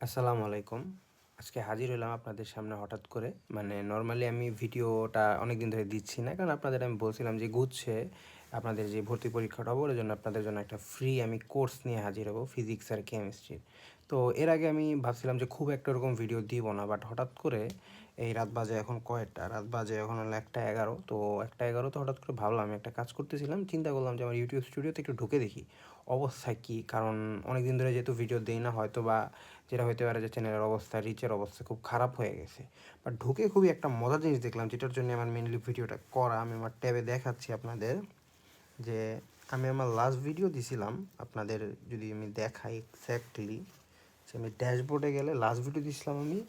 আসসালামু আলাইকুম। আজকে হাজির হলাম আপনাদের সামনে হঠাৎ করে। মানে নর্মালি আমি ভিডিওটা অনেক দিন ধরে দিচ্ছি না, কারণ আপনাদের আমি বলছিলাম যে গুচ্ছে। আপনাদের যে ভর্তি পরীক্ষাটা হবে, ওর জন্য আপনাদের জন্য একটা ফ্রি আমি কোর্স নিয়ে হাজির হব ফিজিক্স আর কেমিস্ট্রির তো এর আগে আমি ভাবছিলাম যে খুব একটা ওরকম ভিডিও দিব না বাট হঠাৎ করে এই রাত বাজে এখন কয়েকটা, রাত বাজে এখন হলো একটা এগারো, তো একটা এগারো তো হঠাৎ করে ভাবলাম, আমি একটা কাজ করতেছিলাম, চিন্তা করলাম যে আমার ইউটিউব স্টুডিওতে একটু ঢুকে দেখি অবস্থা কী? কারণ অনেক দিন ধরে যেহেতু ভিডিও দেই না, হয়তো বা যেটা হতে পারে যে চ্যানেলের অবস্থা রিচের অবস্থা খুব খারাপ হয়ে গেছে। বাট ঢুকে খুবই একটা মজার জিনিস দেখলাম, যেটার জন্য আমার মেনলি ভিডিওটা করা, আমি আমার ট্যাবে দেখাচ্ছি আপনাদের। যে আমি আমার লাস্ট ভিডিও দিছিলাম, আপনাদের যদি আমি দেখাই এক্স্যাক্টলি যে আমি ড্যাশবোর্ডে গেলে লাস্ট ভিডিও দিছিলাম আমি,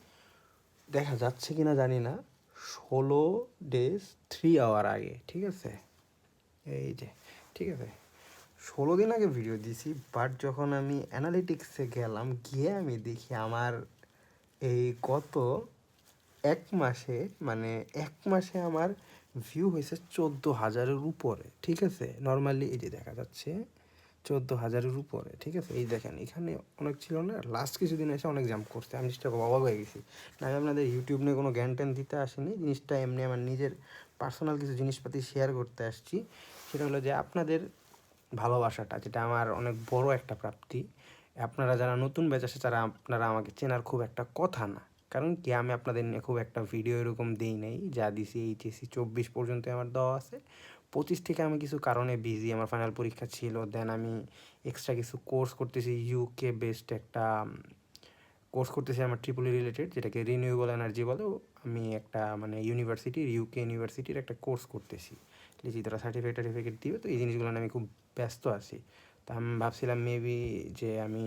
দেখা যাচ্ছে কি না জানি না, ষোলো ডেজ থ্রি আওয়ার আগে, ঠিক আছে? এই যে, ঠিক আছে? ষোলো দিন আগে ভিডিও দিছি বাট যখন আমি অ্যানালিটিক্সে গেলাম, গিয়ে আমি দেখি আমার এই গত এক মাসে মানে এক মাসে আমার ভিউ হয়েছে চোদ্দ হাজারের উপরে, ঠিক আছে? নর্মালি এই যে দেখা যাচ্ছে চোদ্দ হাজারের উপরে, ঠিক আছে? এই দেখেন, এখানে অনেক ছিল না? লাস্ট কিছুদিন এসে অনেক জাম্প করছে। আমি জিনিসটা অবাক হয়ে গেছি। না, আমি আপনাদের ইউটিউব নিয়ে কোনো জ্ঞান ট্যান দিতে আসিনি। জিনিসটা এমনি আমার নিজের পার্সোনাল কিছু জিনিসপাতি শেয়ার করতে আসছি। সেটা হলো যে আপনাদের ভালোবাসাটা, যেটা আমার অনেক বড় একটা প্রাপ্তি। আপনারা যারা নতুন আসে, তারা, আপনারা আমাকে চেনার খুব একটা কথা না। কারণ কি, আমি আপনাদের নিয়ে খুব একটা ভিডিও এরকম দিই নাই, যা দিছি এইচএসসি চব্বিশ পর্যন্ত আমার দেওয়া আছে। পঁচিশ থেকে আমি কিছু কারণে বিজি আমার ফাইনাল পরীক্ষা ছিল দেন আমি এক্সট্রা কিছু কোর্স করতেছি ইউকে বেসড একটা কোর্স করতেছি আমার ট্রিপলি রিলেটেড যেটাকে রিনিউয়েবল এনার্জি বলে আমি একটা মানে ইউনিভার্সিটির ইউকে ইউনিভার্সিটির একটা কোর্স করতেছি। লিখি, তারা সার্টিফিকেট টার্টিফিকেট দিবে, তো এই জিনিসগুলো আমি খুব ব্যস্ত আছি। তা আমি ভাবছিলাম মেবি যে আমি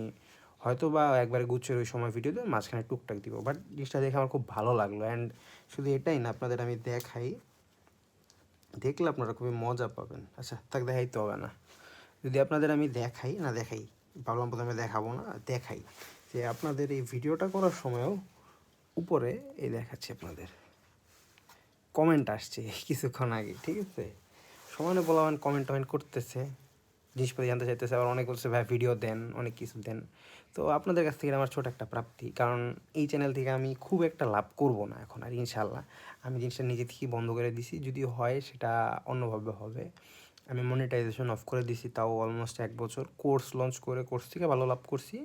হয়তো বা একবারে গুচ্ছের ওই সময় ভিডিও দেবো মাঝখানে টুকটাক দিব। বাট জিনিসটা দেখে আমার খুব ভালো লাগল। অ্যান্ড শুধু এটাই না, আপনাদের আমি দেখাই। দেখলে আপনারা খুবই মজা পাবেন। আচ্ছা তাকে দেখাইতে হবে না। যদি আপনাদের আমি দেখাই, না দেখাই, ভাবলাম প্রথমে দেখাবো না, দেখাই যে আপনাদের এই ভিডিওটা করার সময়ও উপরে এই দেখাচ্ছি আপনাদের। কমেন্ট আসছে কিছুক্ষণ আগে, ঠিক আছে? সমানে বলাবেন কমেন্ট টমেন্ট করতেছে। জিনিসপাতি জানতে চাইতেছে, আবার অনেক বলছে, ভাই ভিডিও দেন, অনেক কিছু দেন। তো আপনাদের কাছ থেকে আমার ছোট একটা প্রাপ্তি, কারণ এই চ্যানেল থেকে আমি খুব একটা লাভ করব না এখন, আর ইনশাল্লাহ আমি জিনিসটা নিজে থেকেই বন্ধ করে দিছি যদি হয় সেটা অন্যভাবে হবে। আমি মনিটাইজেশন অফ করে দিছি, তাও অলমোস্ট এক বছর। কোর্স লঞ্চ করে কোর্স থেকে ভালো লাভ করছি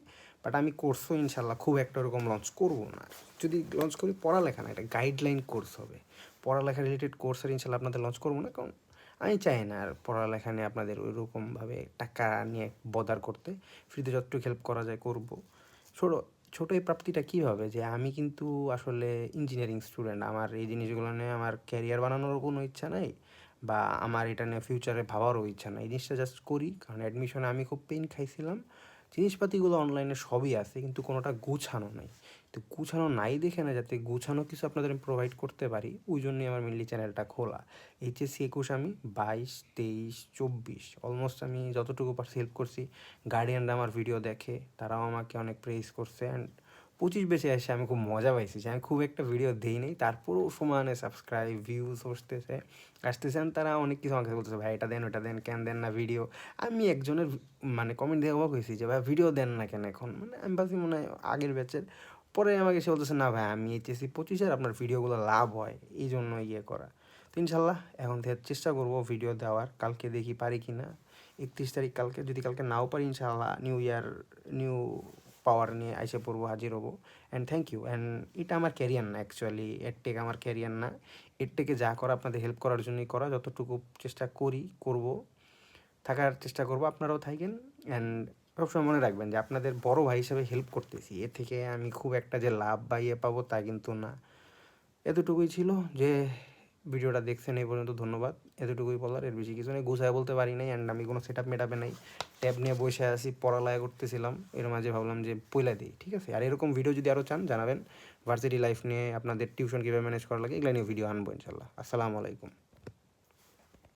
বাট আমি কোর্সও ইনশাল্লাহ খুব একটা ওরকম লঞ্চ করব না। যদি লঞ্চ করি, পড়ালেখা না, একটা গাইডলাইন কোর্স হবে। পড়ালেখা রিলেটেড কোর্সের ইনশাল্লাহ আপনাদের লঞ্চ করব না, কারণ আমি চাই না আর পড়ালেখা নিয়ে আপনাদের ওইরকমভাবে টাকা নিয়ে বদার করতে। ফ্রিতে যতটুকু হেল্প করা যায় করব। ছোটো ছোটো এই প্রাপ্তিটা কীভাবে যে আমি কিন্তু আসলে ইঞ্জিনিয়ারিং স্টুডেন্ট আমার এই জিনিসগুলো নিয়ে আমার ক্যারিয়ার বানানোরও কোনো ইচ্ছা নাই বা আমার এটা নিয়ে ফিউচারে ভাবারও ইচ্ছা নাই। এই জিনিসটা জাস্ট করি, কারণ অ্যাডমিশনে আমি খুব পেন খাইছিলাম। জিনিসপাতিগুলো অনলাইনে সবই আছে, কিন্তু কোনোটা গুছানো নাই। তো গুছানো নাই দেখে না, যাতে গুছানো কিছু আপনাদের আমি প্রোভাইড করতে পারি, ওই জন্যই আমার মেনলি চ্যানেলটা খোলা। এইচএসসি একুশ আমি বাইশ, তেইশ, চব্বিশ অলমোস্ট আমি যতটুকু পারছি হেল্প করছি গার্ডিয়ানরা আমার ভিডিও দেখে, তারাও আমাকে অনেক প্রেস করছে অ্যান্ড পঁচিশ বেশি এসে আমি খুব মজা পাইছি। যে আমি খুব একটা ভিডিও দিই নেই তারপরও সমানে সাবস্ক্রাইব ভিউজ আসতেছে। আসতেছেন তারা অনেক কিছু আমাকে বলতেছে, ভাই, এটা দেন, ওটা দেন, কেন দেন না ভিডিও আমি একজনের মানে কমেন্ট দিয়ে অবাক হয়েছি যে, ভাই ভিডিও দেন না কেন এখন? মানে আমি ভাবছি মনে হয় আগের ব্যাচের পরে আমাকে সে বলতেছে, না ভাই, আমি এইচএসি পঁচিশের আপনার ভিডিওগুলো লাভ হয় এই জন্য ইয়ে করা। তো ইনশাল্লাহ, এখন চেষ্টা করব ভিডিও দেওয়ার, কালকে দেখি পারি কি না একত্রিশ তারিখ কালকে, যদি কালকে নাও পারি ইনশাল্লাহ নিউ ইয়ার নিউ পাওয়ার নিয়ে আইসে পড়ব, হাজির হব। অ্যান্ড থ্যাংক ইউ অ্যান্ড এটা আমার ক্যারিয়ার না অ্যাকচুয়ালি এডটেক আমার ক্যারিয়ার না। এডটেকে যা করা আপনাদের হেল্প করার জন্যই করা। যতটুকু চেষ্টা করি, করব, থাকার চেষ্টা করব, আপনারাও থাকেন। অ্যান্ড সবসময় মনে রাখবেন যে আপনাদের বড় ভাই হিসেবে হেল্প করতেছি। এ থেকে আমি খুব একটা যে লাভ বা ইয়ে পাবো তা কিন্তু না। এতটুকুই ছিল যে ভিডিওটা দেখছেন এই পর্যন্ত ধন্যবাদ। এতটুকুই বলার, এর বেশি কিছু নেই। গুছায় বলতে পারি নাই অ্যান্ড আমি কোনো সেট আপ মেটাপে নাই। ট্যাব নিয়ে বসে আসি পড়ালায় করতেছিলাম। এর মাঝে ভাবলাম যে পয়লা দিই, ঠিক আছে? আর এরকম ভিডিও যদি আরও চান, জানাবেন। ভার্সিটি লাইফ নিয়ে আপনাদের টিউশন কীভাবে ম্যানেজ করা লাগে, এগুলো নিয়ে ভিডিও আনব ইনশাল্লাহ। আসসালামু আলাইকুম।